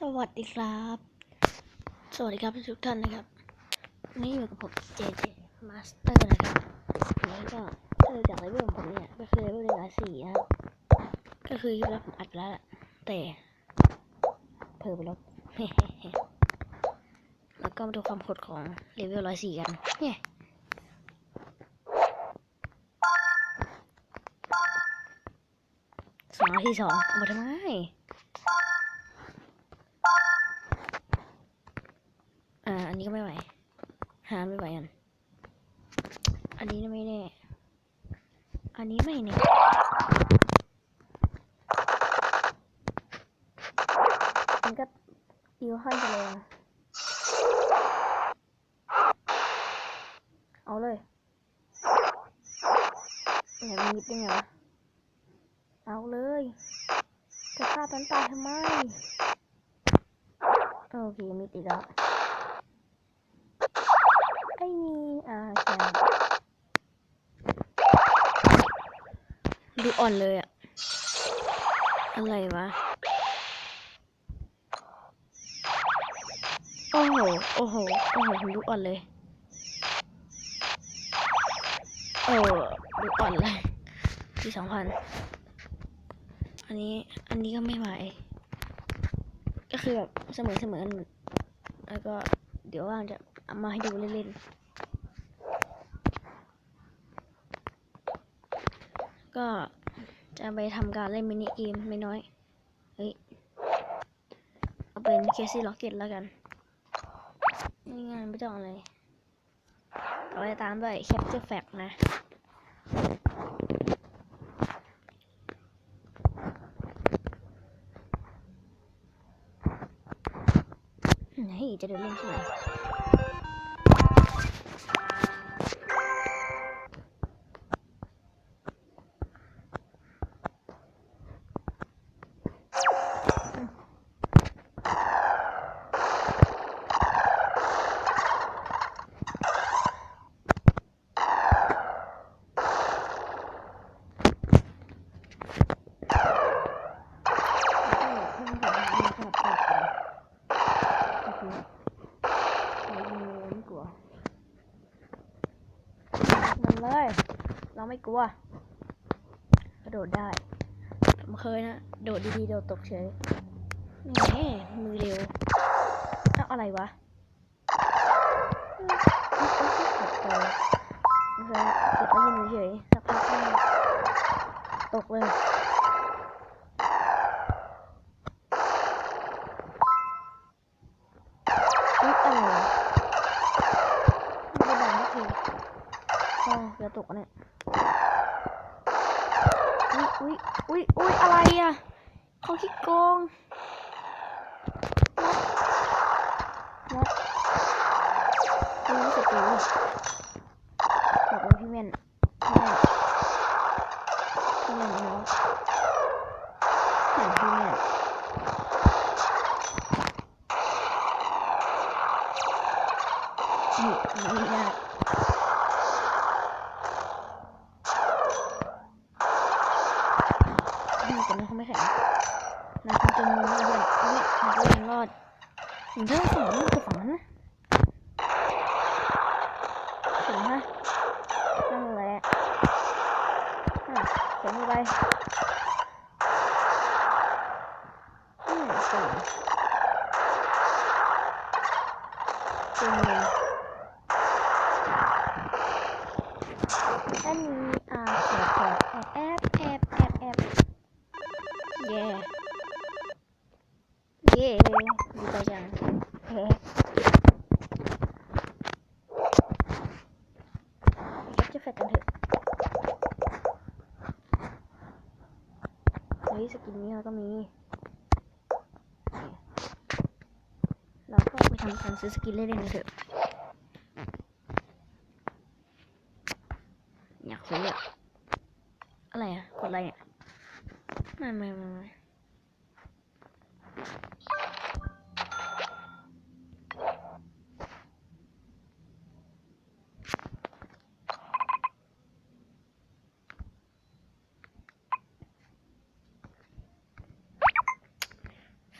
สวัสดีครับ สวัสดีครับทุกท่านนะครับ นี่อยู่กับผมเจเจมาสเตอร์นะครับวันนี้ก็คือจากเลเวลของผมเนี่ยก็คือเลเวลเลสี่นะครับก็คือคลิปแรกผมอัดแล้วแหละแต่เพิ่มไปลบแล้วก็มาดูความโหดของเลเวลร้อยสี่กันเนี่ยสองที่สองเอามาทำไม อ่า อันนี้ก็ไม่ไหว หาไม่ไหวกัน อันนี้ไม่แน่ อันนี้ไม่แน่มันก็อิวขั้นไปเลยนะเอาเลยไหนมันมิดยังไงวะ เอาเลย จะฆ่าตันตายทำไม โอเคมิดอีกแล้ว ไอ้นี่อ่าดูอ่อนเลยอะอะไรวะ โอ้โห โอ้โห โอ้โหดูอ่อนเลย โอ้ดูอ่อนเลยที่สองพัน อันนี้ อันนี้ก็ไม่ไหว ก็คือแบบเสมอเสมอนแล้วก็เดี๋ยวว่างจะ เอามาให้ดูเล่นๆ ก็จะไปทำการเล่นมินิเกมไม่น้อย เฮ้ย เอาเป็นเคซี่ล็อกเก็ตแล้วกันนี่งานไม่ต้องอะไรเอาไปตามด้วยแคปเจอร์แฟกนะไหนจะเดินเล่นที่ไหนมั ไม่กลัว กระโดดได้ผมเคยนะ โดดดีๆ โดดตกเฉยแหมมือเร็วเอาอะไรวะเก็บไว้ยืนเฉยสักพักตกเลยอุ๊ยอะไรวะไม่ได้ดังสักทีโอ้เดี๋ยวตกอะเนี่ย อุ้ยอุ้ยอุ้ยอุ้ยอะไรอะเขาขี้ โกงนะนะรู้สึกดีบอกเลยพี่เม่นพี่เม่นพี่เม่นเนาะเห็นพี่เม่นนี่นี่ยาก ดีแต่มันคงไม่แข็งนะคงจะมือไม่เพื่อนอุ้ยมันก็ยังรอดอย่างเท่าฝั่งนี้กับฝั่งนั้นนะถึงฮะนั่นแหละอะ เข็นไปอืมเก่งเก่งเลยอันนี้อ่าแอบแอบแอบแอบแอบ เย่เย่ดีใจจังเฮ้เก็บจะแฟกกันเถอะ้สกินนี้เราก็มี เราก็ไปทำการซื้อสกินเล่นๆเถอะ อยากซื้ออะอะไรอะ กดอะไรเนี่ย ไม่ไม่ไม่ไม่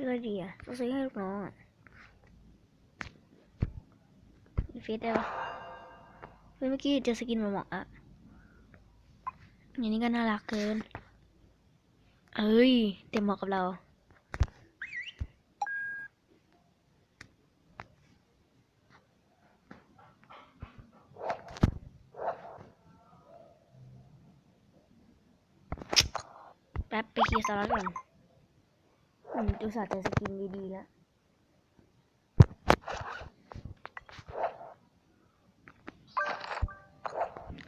ซื้ออะไรดีอะต้องซื้อให้ลูกน้องอะมีเฟซได้ปะเฮ้ยเมื่อกี้เจอสกินมาเหมาะอะอย่างนี้ก็น่ารักเกิน เอ้ย เต็มเหมาะกับเรา แป๊บไปเคลียร์สล็อตก่อน อืมอุตส่าห์จอสกินดีๆแล้ว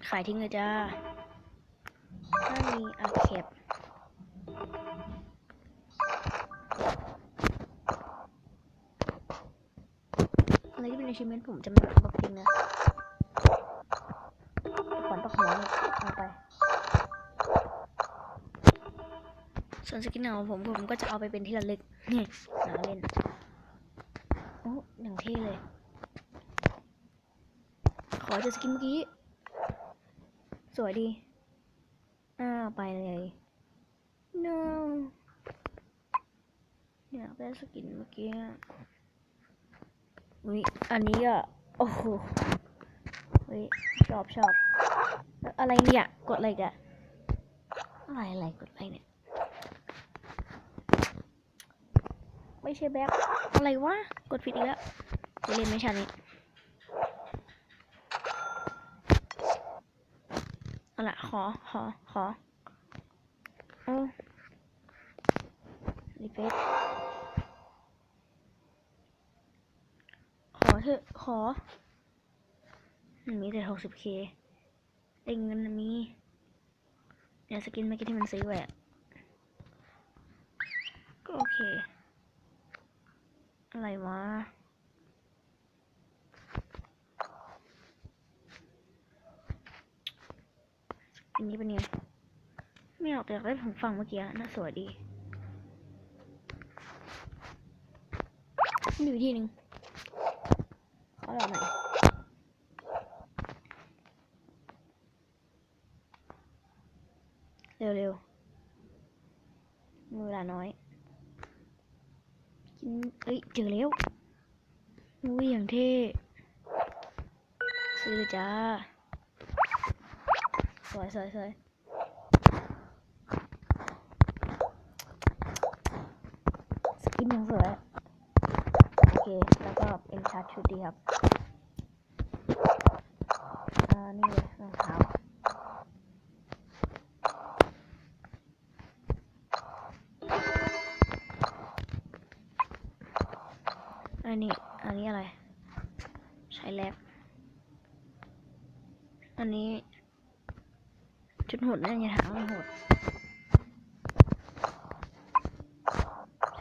ขายทิ้งเลยจ้า ถ้ามีอาเข็บอะไรที่เป็น achievement ผมจะไม่บอกจริงนะขวัญตกหัวเอาไป ส่วนสกินของผมผมก็จะเอาไปเป็นที่ระลึกนี่หนาเล่นโอ้อย่างเท่เลย ขอจอสกินเมื่อกี้ สวยดี อ้าไปเลย no เนี่ยได้สกินเมื่อกี้อะอุ้ยอันนี้อะโอ้โหเฮ้ยชอบชอบแล้วอะไรเนี่ย กดอะไรกอะอะไรอะไรกดอะไรเนี่ย ไม่ใช่แบ็คอะไรวะ กดผิดอีกแล้วจะเล่นไม่ชันนี้เอาละขอ ขอ ขอเอารีเฟซขอเถอะ ขอ มันมีแต่หกสิบเคได้เงินมีเนี่ยสกินเมื่อกี้ที่มันซื้อไว้อะก็โอเค อะไรวะอันนี้เป็นไงไม่ออกแต่อยากได้ของฝั่งเมื่อกี้น่าสวยดีมีอยู่ที่หนึ่งขอลองหน่อยเร็วๆมีเวลาน้อย เฮ้ยเจอแล้วอุ้ยอย่างเท่ซื้อจ้า สวยสวยสวยสกินยังสวย โอเค แล้วก็เป็นชาร์จชุดดีครับ อ่า นี่เลยรองเท้า อั นี้ อันนี้อะไร ใช้แล็บอันนี้ชุดหดนั่นอย่าถามว่าหด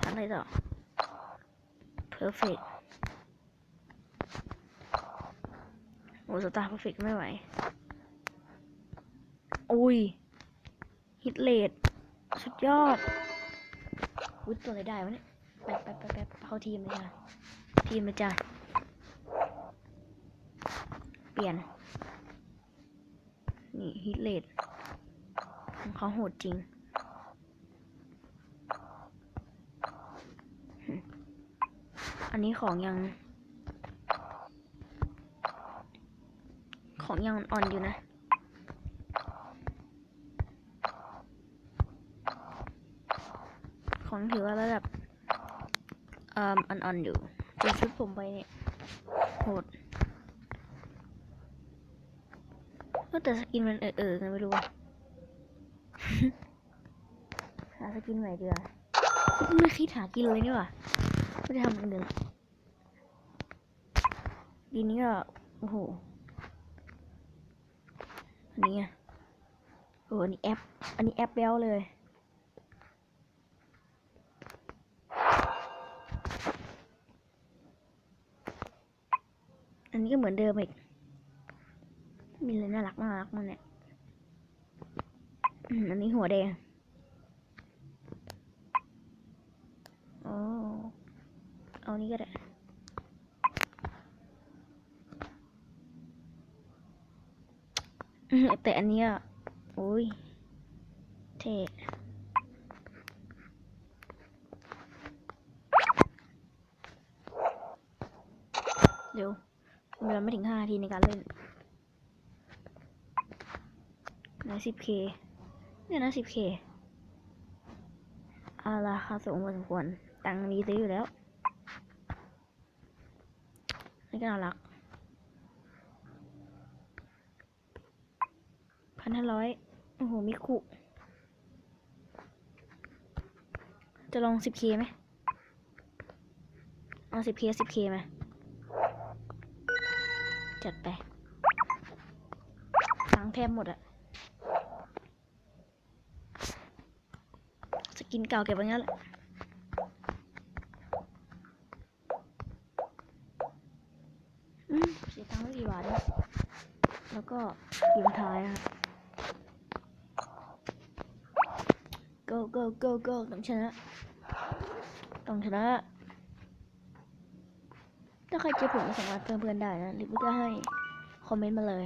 ชั้นอะไรต่อ perfect โอ้สตาร์ perfect ไม่ไหว อุ้ย ฮิตเลดสุดยอดอุ้ยตัวอะไรได้วะเนี่ย แป๊บแป๊บแป๊บแป๊บเข้าทีมเลยจ้ะ ทีมเลยจ้ะเปลี่ยน นี่ฮิตเลดของเขาโหดจริง อันนี้ของยัง ของยังอ่อนอยู่นะของถือว่าระดับอ่อนๆอยู่ เจอชุดผมไปเนี่ยโหดก็แต่สกินมันเออเออไงไม่รู้หาสกินใหม่ดีกว่าไม่คิดหากินเลยนี่หว่าไม่ได้ทำเป็นเดือนดีนี้ก็โอ้โหอันนี้อะโอ้อันนี้แอป อันนี้แอปแบลเลยันนี้ก็เหมือนเดิมอีก มีเลยน่ารักน่ารักมันเนี่ยอันนี้หัวแดงโอ้เอานี้ก็ได้แต่อันนี้อะโอ้ยเท่เร็ว เวลาไม่ถึงห้านาทีในการเล่นนะสิบเคเนี่ยนะสิบเคอาราคาสูงพอสมควร ตังมีซื้ออยู่แล้ว นี่ก็น่ารักพันห้าร้อยโอ้โห มิคุจะลองสิบเคไหมเอาสิบเคสิบเคไหม จัดไปตังค์แทบหมดอะสกินเก่าเก็บไว้งั้นแหละอืมเสียตังค์ไม่กี่บาทเองแล้วก็ยิงท้ายนะครับ go go go go ต้องชนะต้องชนะ ถ้าใครเจอผมสามารถเพิ่มเพื่อนได้นะหรือว่าจะให้คอมเมนต์มาเลย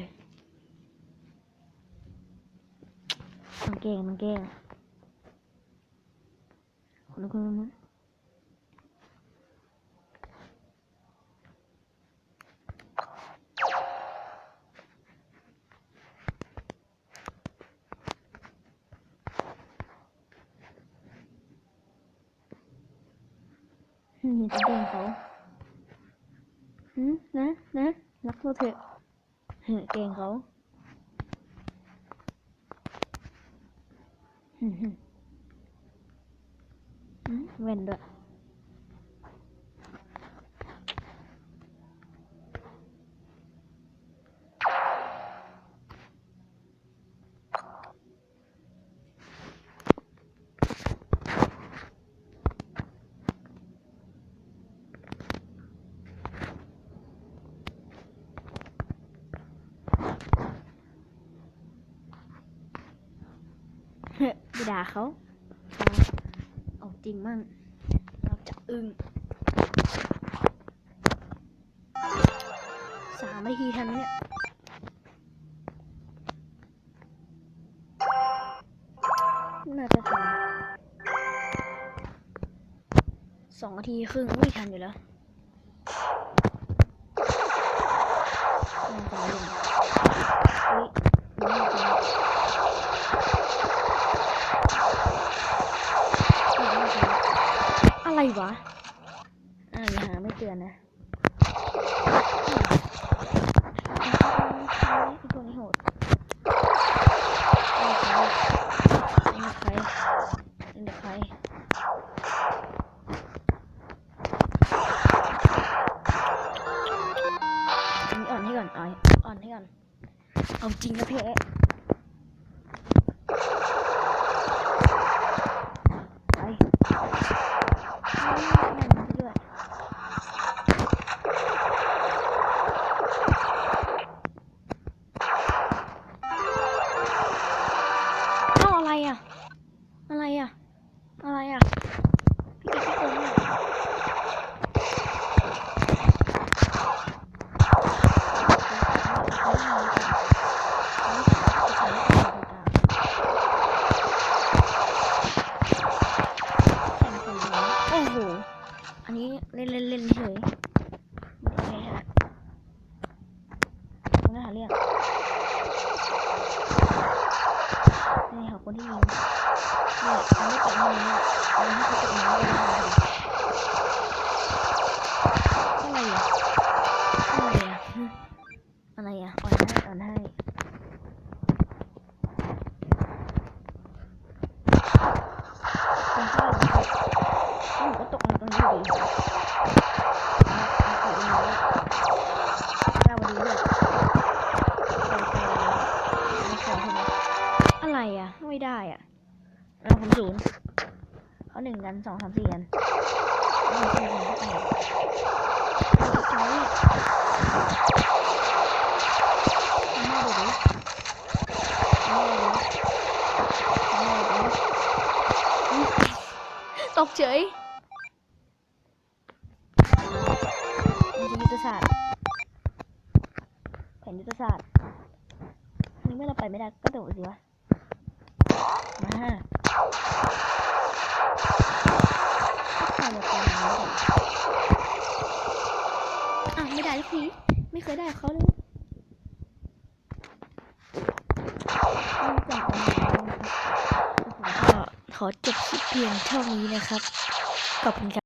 ต้องเก่งต้องเก่งคุณคุณอืมจะเก่งเขาอืมนนะรักเราเถอะเฮ้ยเก่งเขาอืมอืมอืมเว้นด้วยเฮ้ย ไปด่าเขาเอาจริงมั่งเราจะอึ้งสามนาทีทันไหมเนี่ยน่าจะทันสองนาทีครึ่งไม่ทันอยู่แล้วน่าจะเล่น ตือนนะไอ้ตัวนี้โหดเล่นใครเล่นใครเล่นใครอันนี้อ่อนให้ก่อนอ่อนอ่อนให้ก่อน เอาจริงนะพี่อ คนที่ยิงนี่ยทำให้ตกมือเนี่ยทำให้ตกมือเลยนะไร นึ่งกันสองสามสี่กันเอาผมสี่กันเข้าไปใจแม่ดูดิแม่ดูดิแม่ดูดิตกเฉยมันจะยุทธศาสตร์แผนยุทธศาสตร์ในเมื่อเราไปไม่ได้ก็โดดสิวะ มา ได้ทุกทีไม่เคยได้เขาเลยขอจบคลิปเพียงเท่านี้นะครับ ขอบคุณครับ